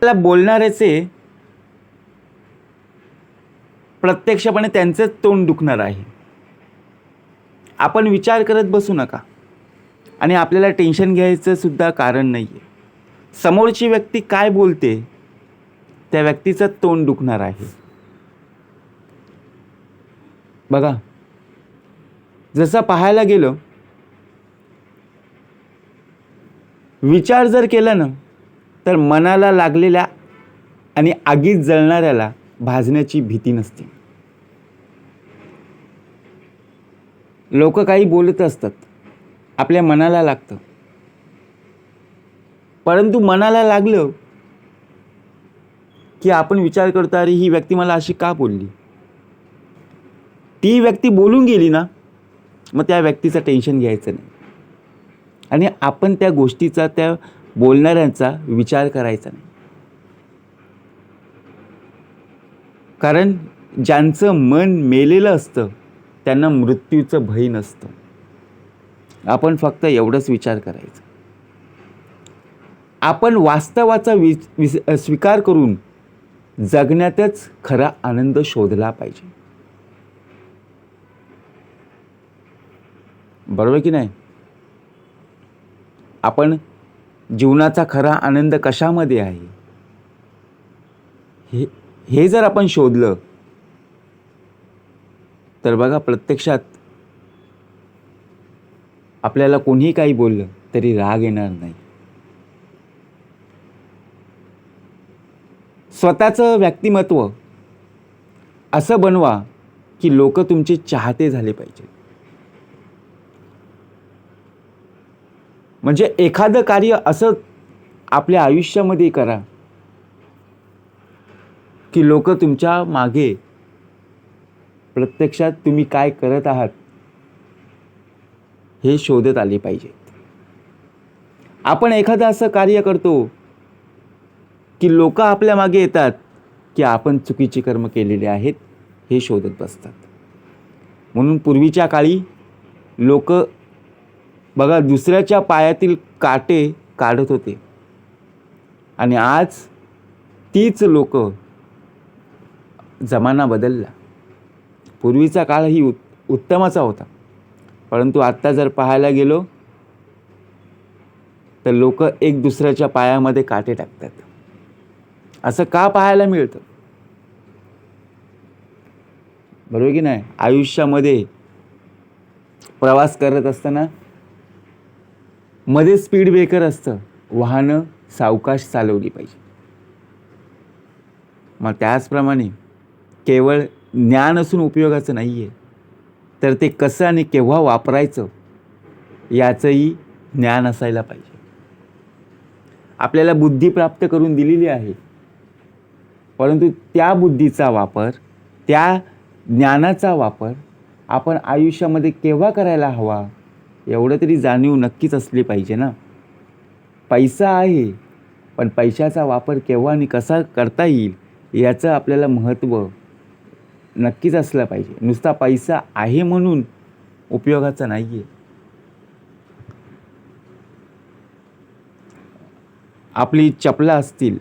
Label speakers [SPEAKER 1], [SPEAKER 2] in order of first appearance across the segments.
[SPEAKER 1] आपल्याला बोलणाऱ्याचे प्रत्यक्षपणे त्यांचंच तोंड दुखणार आहे. आपण विचार करत बसू नका. आणि आपल्याला टेन्शन घ्यायचं सुद्धा कारण नाही आहे समोरची व्यक्ती काय बोलते त्या व्यक्तीचं तोंड दुखणार आहे. बघा. जसं पाहायला गेलं विचार जर केला ना तर मनाला लागलेल्या आणि आगीत जळणाऱ्याला भाजण्याची भीती नसते. लोक काही बोलत असतात. आपल्या मनाला लागतं. परंतु मनाला लागलं की आपण विचार करतो अरे ही व्यक्ती मला अशी का बोलली? ती व्यक्ती बोलून गेली ना मग त्या व्यक्तीचं टेन्शन घ्यायचं नाही. आणि आपण त्या गोष्टीचा त्या बोलणाऱ्यांचा विचार करायचा नाही. कारण ज्यांचं मन मेलेलं असतं त्यांना मृत्यूचं भय नसतं. आपण फक्त एवढंच विचार करायचं. आपण वास्तवाचा वि विस स्वीकार करून जगण्यातच खरा आनंद शोधला पाहिजे. बरोबर की नाही? आपण जीवनाचा खरा आनंद कशामध्ये आहे? हे हे जर आपण शोधलं तर बघा प्रत्यक्षात आपल्याला कोणीही काही बोललं तरी राग येणार नाही. स्वतःचं व्यक्तिमत्व असं बनवा की लोक तुमचे चाहते झाले पाहिजेत. म्हणजे एखादं कार्य असं आपल्या आयुष्यामध्ये करा. की लोक तुमच्या मागे प्रत्यक्षात तुम्ही काय करत आहात हे शोधत आले पाहिजेत आपण एखादं असं कार्य करतो की लोक आपल्या मागे येतात की आपण चुकीची कर्म केलेले आहेत हे शोधत बसतात. म्हणून पूर्वीच्या काळी लोक बघा दुसऱ्याच्या पायातील काटे काढत होते. आणि आज तीच लोक जमाना बदलला. पूर्वीचा काळ ही उत् उत्तमाचा होता. परंतु आत्ता जर पाहायला गेलो तर लोक एक दुसऱ्याच्या पायामध्ये काटे टाकतात. असं का पाहायला मिळतं? बरोबर की नाही? आयुष्यामध्ये प्रवास करत असताना मध्ये स्पीड ब्रेकर असतं. वाहनं सावकाश चालवली पाहिजे. मग त्याचप्रमाणे केवळ ज्ञान असून उपयोगाचं नाही आहे तर ते कसं आणि केव्हा वापरायचं याचंही ज्ञान असायला पाहिजे. आपल्याला बुद्धी प्राप्त करून दिलेली आहे. परंतु त्या बुद्धीचा वापर त्या ज्ञानाचा वापर आपण आयुष्यामध्ये केव्हा करायला हवा? एवढं तरी जाणीव नक्कीच असली पाहिजे ना. पैसा आहे पण पैशाचा वापर केव्हा आणि कसा करता येईल याचं आपल्याला महत्त्व नक्कीच असलं पाहिजे. नुसता पैसा आहे म्हणून उपयोगाचा नाही आहे आपली चपला असतील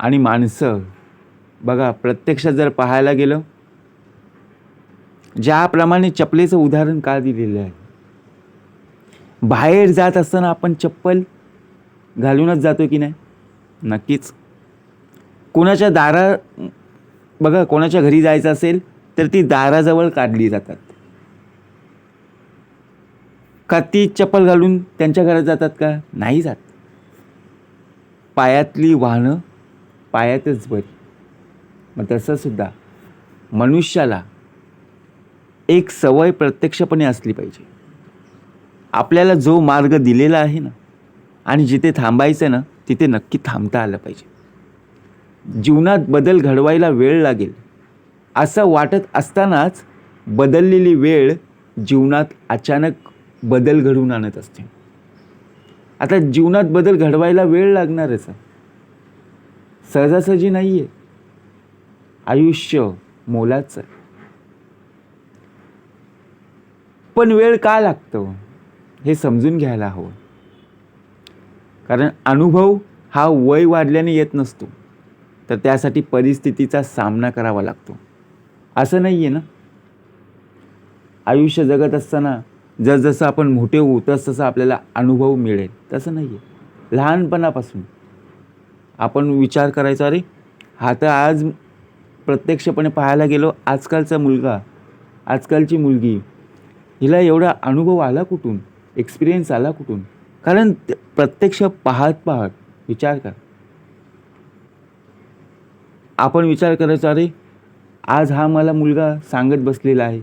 [SPEAKER 1] आणि माणसं बघा प्रत्यक्षात जर पाहायला गेलं ज्याप्रमाणे चपलेचं उदाहरण का दिलेलं आहे? बाहेर जात असताना आपण चप्पल घालूनच जातो की नाही? नक्कीच. कोणाच्या दारा बघा कोणाच्या घरी जायचं असेल तर ती दाराजवळ काढली जातात. का ती चप्पल घालून त्यांच्या घरात जातात का? नाही जात. पायातली वाहनं पायातच बरी मग तसंसुद्धा मनुष्याला एक सवय प्रत्यक्षपणे असली पाहिजे. आपल्याला जो मार्ग दिलेला आहे ना आणि जिथे थांबायचं आहे ना तिथे नक्की थांबता आलं पाहिजे. जीवनात बदल घडवायला वेळ लागेल. असं वाटत असतानाच बदललेली वेळ जीवनात अचानक बदल घडवून आणत असते. आता जीवनात बदल घडवायला वेळ लागणारच आहे सहजासहजी नाही आहे आयुष्य मोलाचं आहे. पण वेळ का लागतो? हे समजून घ्यायला हवं. कारण अनुभव हा वय वाढल्याने येत नसतो. तर त्यासाठी परिस्थितीचा सामना करावा लागतो. असं नाही आहे ना? आयुष्य जगत असताना जसजसं आपण मोठे होऊ तसतसं आपल्याला अनुभव मिळेल. तसं नाही आहे लहानपणापासून आपण विचार करायचा अरे हा तर आज प्रत्यक्षपणे पाहायला गेलो आजकालचा मुलगा आजकालची मुलगी हिला एवढा अनुभव आला कुठून? एक्सपिरियन्स आला कुठून? कारण प्रत्यक्ष पाहत पाहत विचार कर. आपण विचार करायचा अरे आज हा मला मुलगा सांगत बसलेला आहे.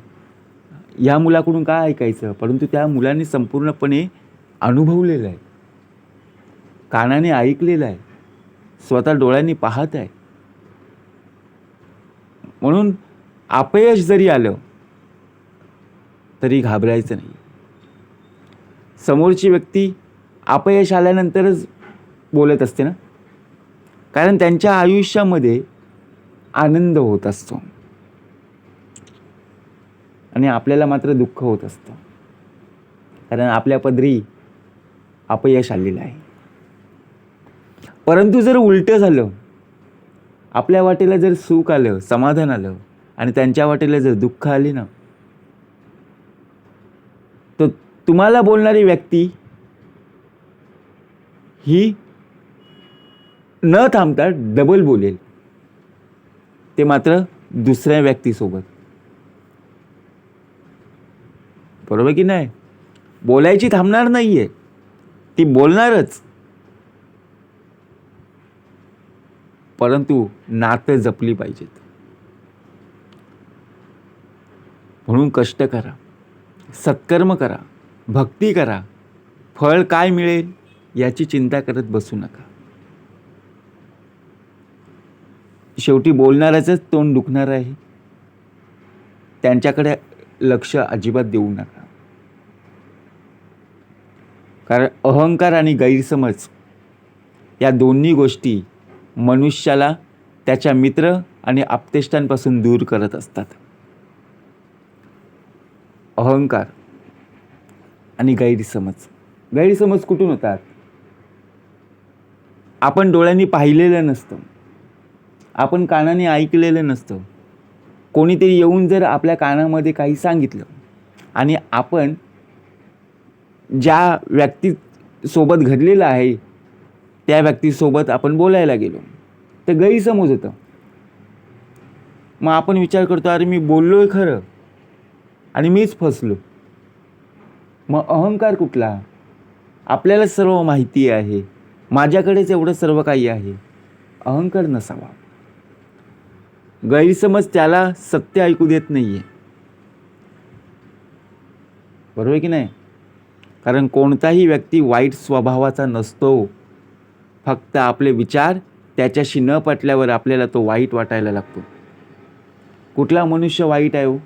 [SPEAKER 1] या मुलाकडून काय ऐकायचं? परंतु त्या मुलाने संपूर्णपणे अनुभवलेलं आहे. कानाने ऐकलेलं आहे. स्वतः डोळ्यांनी पाहत आहे. म्हणून अपयश जरी आलं तरी घाबरायचं नाही समोरची व्यक्ती अपयश आल्यानंतरच बोलत असते ना? कारण त्यांच्या आयुष्यामध्ये आनंद होत असतो. आणि आपल्याला मात्र दुःख होत असतं. कारण आपल्या पदरी अपयश आलेलं आहे. परंतु जर उलटं झालं आपल्या वाटेला जर सुख आलं समाधान आलं आणि त्यांच्या वाटेला जर दुःख आले ना तर तुम्हाला बोलणारी व्यक्ती ही न थांबता डबल बोलेल. ते मात्र दुसऱ्या व्यक्तीसोबत. बरोबर की नाही? बोलायची थांबणार नाही आहे ती बोलणारच. परंतु नातं जपली पाहिजेत. म्हणून कष्ट करा. सत्कर्म करा. भक्ती करा. फळ काय मिळेल याची चिंता करत बसू नका. शेवटी बोलणाऱ्याचंच तोंड दुखणार आहे. त्यांच्याकडे लक्ष अजिबात देऊ नका. कारण अहंकार आणि गैरसमज या दोन्ही गोष्टी मनुष्याला त्याच्या मित्र आणि आप्तेष्टांपासून दूर करत असतात. अहंकार आणि गैरसमज. गैरसमज कुठून होतात? आपण डोळ्यांनी पाहिलेलं नसतं. आपण कानाने ऐकलेलं नसतं. कोणीतरी येऊन जर आपल्या कानामध्ये काही सांगितलं आणि आपण ज्या व्यक्तीसोबत घडलेलं आहे त्या व्यक्तीसोबत आपण बोलायला गेलो तर गैरसमज होतं. मग आपण विचार करतो अरे मी बोललो आहे खरं आणि मीच फसलो. मग अहंकार कुठला? आपल्याला सर्व माहिती आहे. माझ्याकडेच एवढं सर्व काही आहे. अहंकार नसावा. गैरसमज त्याला सत्य ऐकू देत नाही आहे बरोबर आहे की नाही? कारण कोणताही व्यक्ती वाईट स्वभावाचा नसतो. फक्त आपले विचार त्याच्याशी न पटल्यावर आपल्याला तो वाईट वाटायला लागतो. कुठला मनुष्य वाईट आहे हो?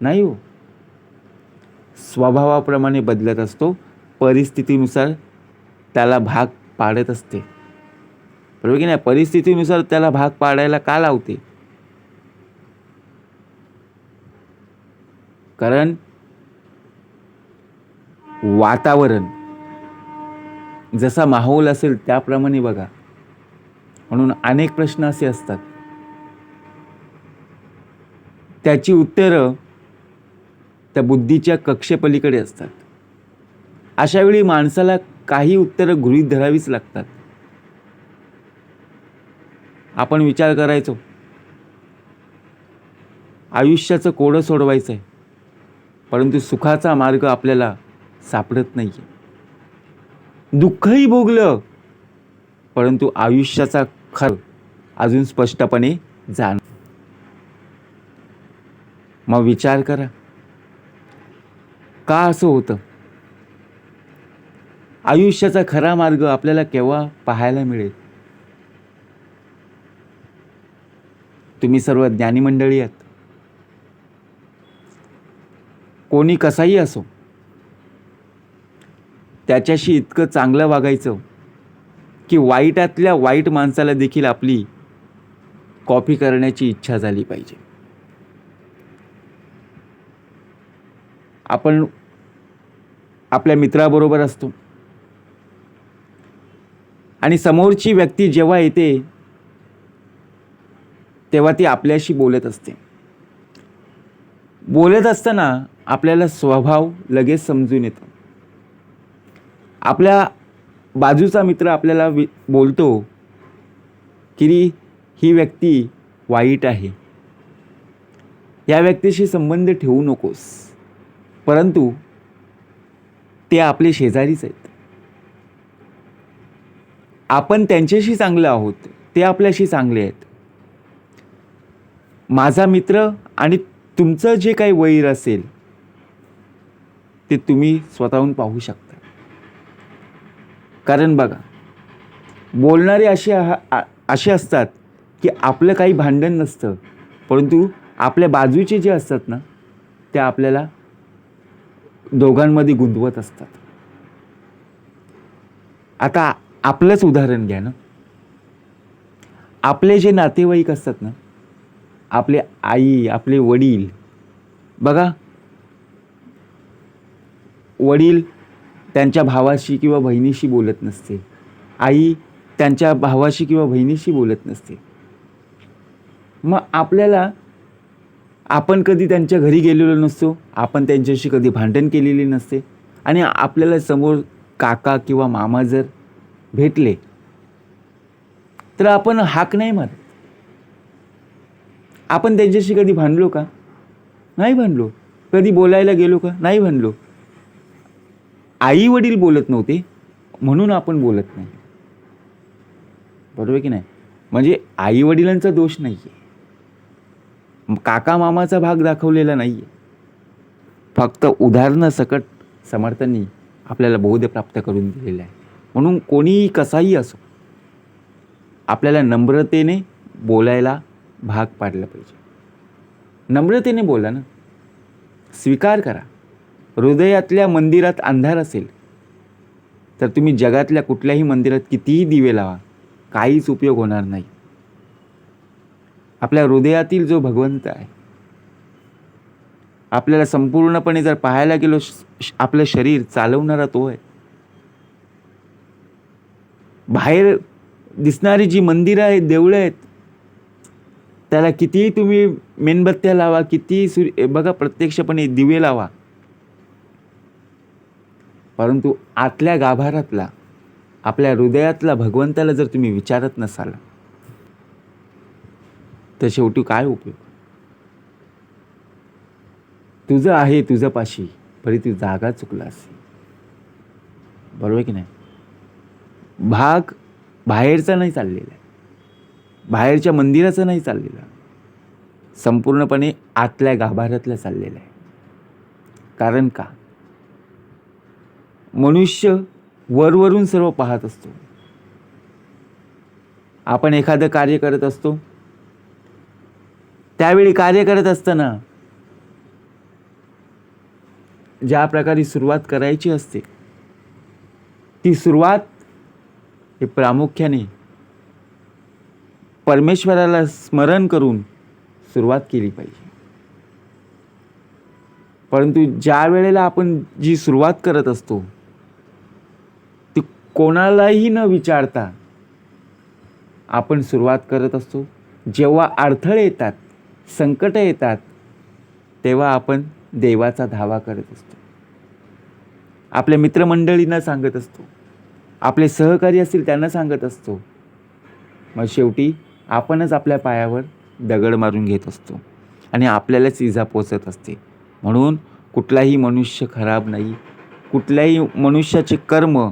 [SPEAKER 1] नाही हो. स्वभावाप्रमाणे बदलत असतो. परिस्थितीनुसार त्याला भाग पाडत असते. बरोबर की नाही? परिस्थितीनुसार त्याला भाग पाडायला का लावते? कारण वातावरण जसा माहोल असेल त्याप्रमाणे बघा. म्हणून अनेक प्रश्न असे असतात. त्याची उत्तरं त्या बुद्धीच्या कक्षेपलीकडे असतात. अशावेळी माणसाला काही उत्तरं गृहीत धरावीच लागतात. आपण विचार करायचो. आयुष्याचं कोडं सोडवायचं आहे परंतु सुखाचा मार्ग आपल्याला सापडत नाही आहे दुःखही भोगलं परंतु आयुष्याचा खर अजून स्पष्टपणे जाण मग विचार करा. का असं होतं? आयुष्याचा खरा मार्ग आपल्याला केव्हा पाहायला मिळेल? तुम्ही सर्व ज्ञानी मंडळी आहात. कोणी कसाही असो त्याच्याशी इतकं चांगलं वागायचं की वाईटातल्या वाईट माणसाला देखील आपली कॉपी करण्याची इच्छा झाली पाहिजे. आपण आपल्या मित्राबरोबर असतो. आणि समोरची व्यक्ती जेव्हा येते तेव्हा ती आपल्याशी बोलत असते. बोलत असताना आपल्याला स्वभाव लगेच समजून येतो. आपल्या बाजूचा मित्र आपल्याला वि बोलतो की ही व्यक्ती वाईट आहे. या व्यक्तीशी संबंध ठेवू नकोस. परंतु ते आपले शेजारीच आहेत. आपण त्यांच्याशी चांगलं आहोत ते आपल्याशी चांगले आहेत. माझा मित्र आणि तुमचं जे काही वैर असेल ते तुम्ही स्वतःहून पाहू शकता. कारण बघा बोलणारे असे आहा- असे असतात की आपलं काही भांडण नसतं परंतु आपल्या बाजूचे जे असतात ना ते आपल्याला दोघांमध्ये गुंतवत असतात. आता आपलंच उदाहरण घ्या ना. आपले जे नातेवाईक असतात ना आपले आई आपले वडील बघा. वडील त्यांच्या भावाशी किंवा बहिणीशी बोलत नसते. आई त्यांच्या भावाशी किंवा बहिणीशी बोलत नसते. मग आपल्याला आपण कधी त्यांच्या घरी गेलेलो नसतो आपण त्यांच्याशी कधी भांडण केलेली नसते. आणि आपल्याला समोर काका किंवा मामा जर भेटले तर आपण हाक नाही मारत. आपण त्यांच्याशी कधी भांडलो का? नाही भांडलो. कधी बोलायला गेलो का? नाही भांडलो. आई वडील बोलत नव्हते म्हणून आपण बोलत नाही. बरोबर की नाही? म्हणजे आई वडिलांचा दोष नाही आहे काका मामाचा भाग दाखवलेला नाही आहे फक्त उदाहरणं सकट समर्थांनी आपल्याला बौद्ध प्राप्त करून दिलेलं आहे. म्हणून कोणीही कसाही असो आपल्याला नम्रतेने बोलायला भाग पाडलं पाहिजे. नम्रतेने बोला ना. स्वीकार करा. हृदयातल्या मंदिरात अंधार असेल तर तुम्ही जगातल्या कुठल्याही मंदिरात कितीही दिवे लावा काहीच उपयोग होणार नाही. आपल्या हृदयातील जो भगवंत आहे आपल्याला संपूर्णपणे जर पाहायला गेलो श- आपलं शरीर चालवणारा तो आहे. बाहेर दिसणारी जी मंदिरं आहेत देवळं आहेत त्याला कितीही तुम्ही मेणबत्त्या लावा कितीही सूर्य बघा प्रत्यक्षपणे दिवे लावा. परंतु आतल्या गाभारातला आपल्या हृदयातला भगवंताला जर तुम्ही विचारत नसाल तर शेवटी काय उपयोग? तुझं आहे तुझं पाशी परी तू जागा चुकलास बरोबर की नाही? भाग बाहेरचा नाही चाललेला आहे. बाहेरच्या मंदिराचा नाही चाललेला संपूर्णपणे आतल्या गाभाऱ्यातलं चाललेला आहे. कारण का? मनुष्य वरवरून सर्व पाहत असतो. आपण एखादं कार्य करत असतो त्यावेळी कार्य करत असताना ज्या प्रकारे सुरुवात करायची असते ती सुरुवात हे प्रामुख्याने परमेश्वराला स्मरण करून सुरुवात केली पाहिजे. परंतु ज्या वेळेला आपण जी सुरुवात करत असतो ती कोणालाही न विचारता आपण सुरुवात करत असतो. जेव्हा अडथळे येतात संकटं येतात तेव्हा आपण देवाचा धावा करत असतो. आपल्या मित्रमंडळींना सांगत असतो. आपले सहकारी असतील त्यांना सांगत असतो. मग शेवटी आपणच आपल्या पायावर दगड मारून घेत असतो आणि आपल्यालाच इजा पोचत असते. म्हणून कुठलाही मनुष्य खराब नाही. कुठल्याही मनुष्याचे कर्म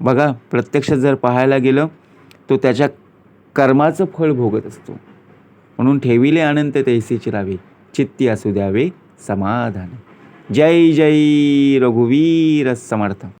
[SPEAKER 1] बघा प्रत्यक्ष जर पाहायला गेलं तो त्याच्या कर्माचं फळ भोगत असतो. म्हणून ठेविले अनंत तैसेची चिरावे चित्ती असू द्यावे समाधान. जय जय रघुवीर समर्थ.